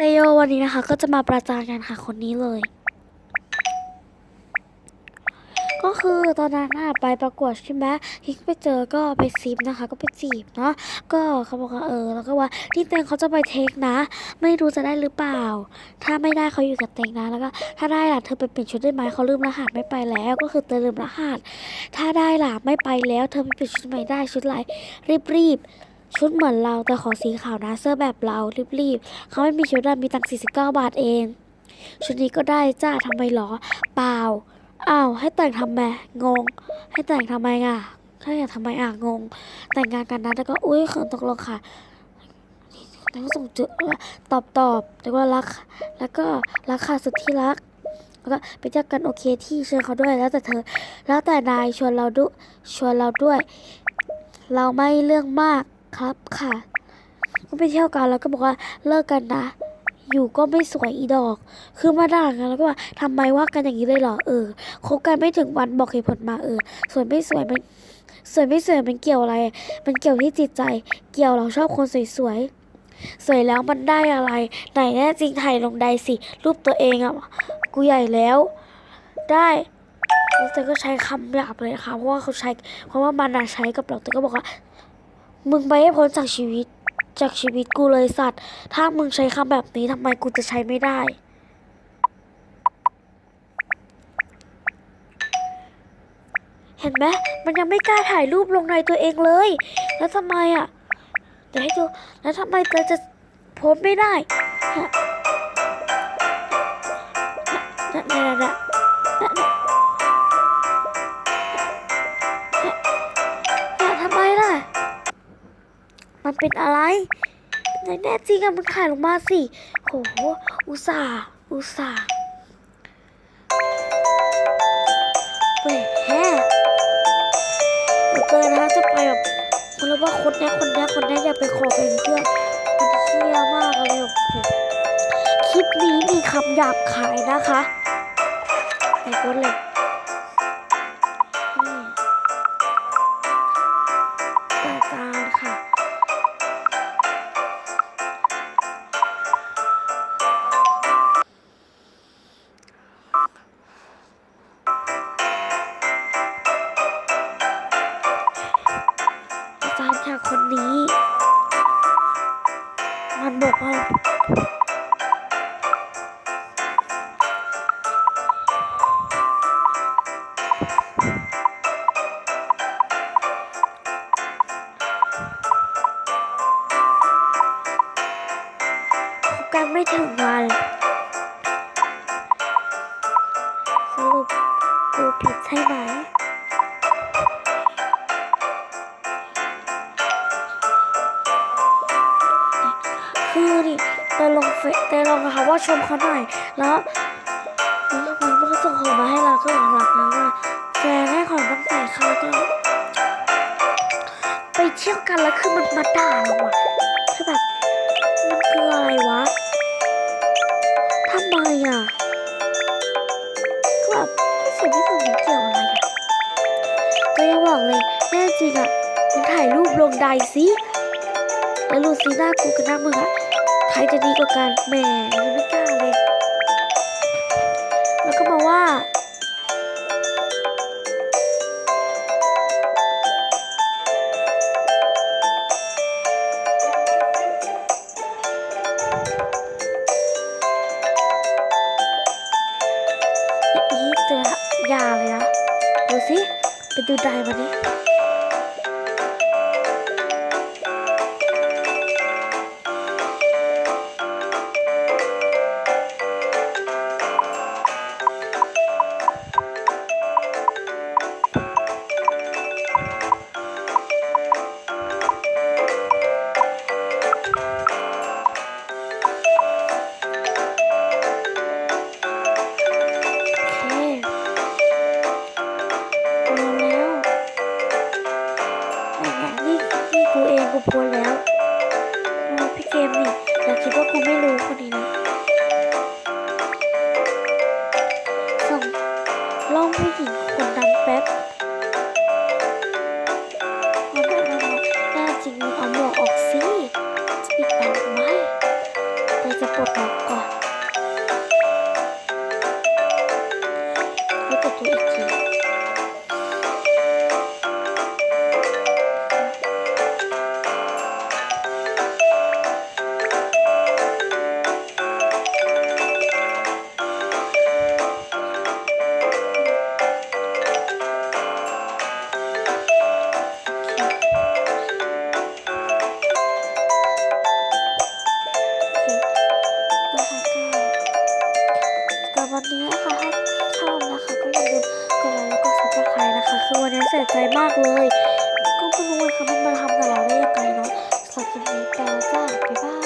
เตโยวันนี้นะคะ ก็จะมาประจานกันค่ะคนนี้เลย ก็คือตอนนั้นน่ะไปประกวดใช่ไหมฮิกไปเจอก็ไปซิปนะคะ ก็ไปจีบเนาะก็เขาบอกว่าเออ แล้วก็ว่าที่เตงเขาจะไปเทคนะ ไม่รู้จะได้หรือเปล่า ถ้าไม่ได้เขาอยู่กับเตงนะแล้วก็ถ้าได้ล่ะเธอไปเปลี่ยนชุดได้ไหมเขาลืมรหัสไม่ไปแล้ว ก็คือเตยลืมรหัส ถ้าได้ล่ะไม่ไปแล้ว เธอไปเปลี่ยนชุดใหม่ได้ชุดอะไรรีบๆ ชุดเหมือนเราแต่ขอสีขาวนะเสื้อแบบเรารีบๆเขาไม่มีชุดอะมีตังค์49 บาทเอง ชุดนี้ก็ได้จ้าทำไมหรอ เปล่าอ้าวให้แต่งทำไมงง ให้แต่งทำไมอะถ้าอยากทำไมอะงง แต่งงานกันนะแล้วก็อุ้ยเขินตกลงค่ะแล้วก็ส่งเจอตอบตอบแล้วก็รัก แล้วก็รักค่ะสุดที่รัก แล้วก็ไปเจอกันโอเคที่เชิญเขาด้วยแล้วแต่เธอ แล้วแต่นายชวนเราดุชวนเราด้วย เราไม่เรื่องมาก ครับค่ะ ก็ไปเที่ยวกันแล้วก็บอกว่าเลิกกันนะ อยู่ก็ไม่สวยอีดอก คือมาด่ากันแล้วก็ว่าทำไมว่ากันอย่างนี้เลยเหรอเออคบกันไม่ถึงวันบอกเหตุผลมาเออสวยไม่สวยมันสวยไม่สวยมันเกี่ยวอะไร มันเกี่ยวที่จิตใจ เกี่ยวเราชอบคนสวยๆ สวยแล้วมันได้อะไร ไหนแน่จริงถ่ายลงใดสิ รูปตัวเองอะกูใหญ่แล้ว ได้แล้วเธอก็ใช้คำหยาบเลยนะคะเพราะว่าเขาใช้ เพราะว่ามันอะใช้กับเราเธอก็บอกว่า มึงไปให้พ้นจากชีวิต จากชีวิตกูเลยสัตว์ ถ้ามึงใช้คำแบบนี้ทำไมกูจะใช้ไม่ได้ เห็นไหมมันยังไม่กล้าถ่ายรูปลงในตัวเองเลย แล้วทำไมอะเดี๋ยวให้ดูแล้วทำไมเธอจะโพสไม่ได้นะน่ะน่ะน่ะนะ นอะไหนแน่จริงอะมึงถ่ายลงมาสิ โห อุตส่าห์ อุตส่าห์แหมเดี๋ยวเกินนะจะไปแบบคนละว่าคนนี้คนนี้คนนี้ยอย่าไปขอเป็นเพื่อนมันเชี่ยมากเลยแบบคลิปนี้มีคำหยาบคายนะคะไปกดเลย บอกว่าคบกันไม่ถึงวันสรุปกูผิดใช่ไหม คือดิเตยลงเฟซเตยลองนะคะว่าชมเขาหน่อย แล้วแล้วมันก็ส่งของมาให้เราก็หลักนะว่าแฟนให้ของตั้งแต่เขาก็ไปเที่ยวกันแล้วคือมันมาด่าเราอะคือแบบมันคืออะไรวะทำไมอะก็แบบไม่สวยไม่สวยมันเกี่ยวอะไรอะก็ยังบอกเลยแน่จริงอะมึงถ่ายรูปลงไดสิแล้วรูซีหน้ากูกับหน้ามึงอะ ใครจะดีกว่ากันแหมยังไม่กล้าเลย แล้วก็มาว่าอีเจอยาเลยนะ ดูสิ ไปดูไดมาดิ กูเองกูโพสแล้วพี่เกมนี่อย่าคิดว่ากูไม่รู้คนนี้นะส่งล่องผู้หญิงคนดำแป๊บ คือวันนี้เสียใจมากเลย ก็ไม่รู้ว่าเขามันมาทำกับเราได้ยังไงเนาะสำหรับคลิปนี้ไปแล้วจ้าบ๊ายบาย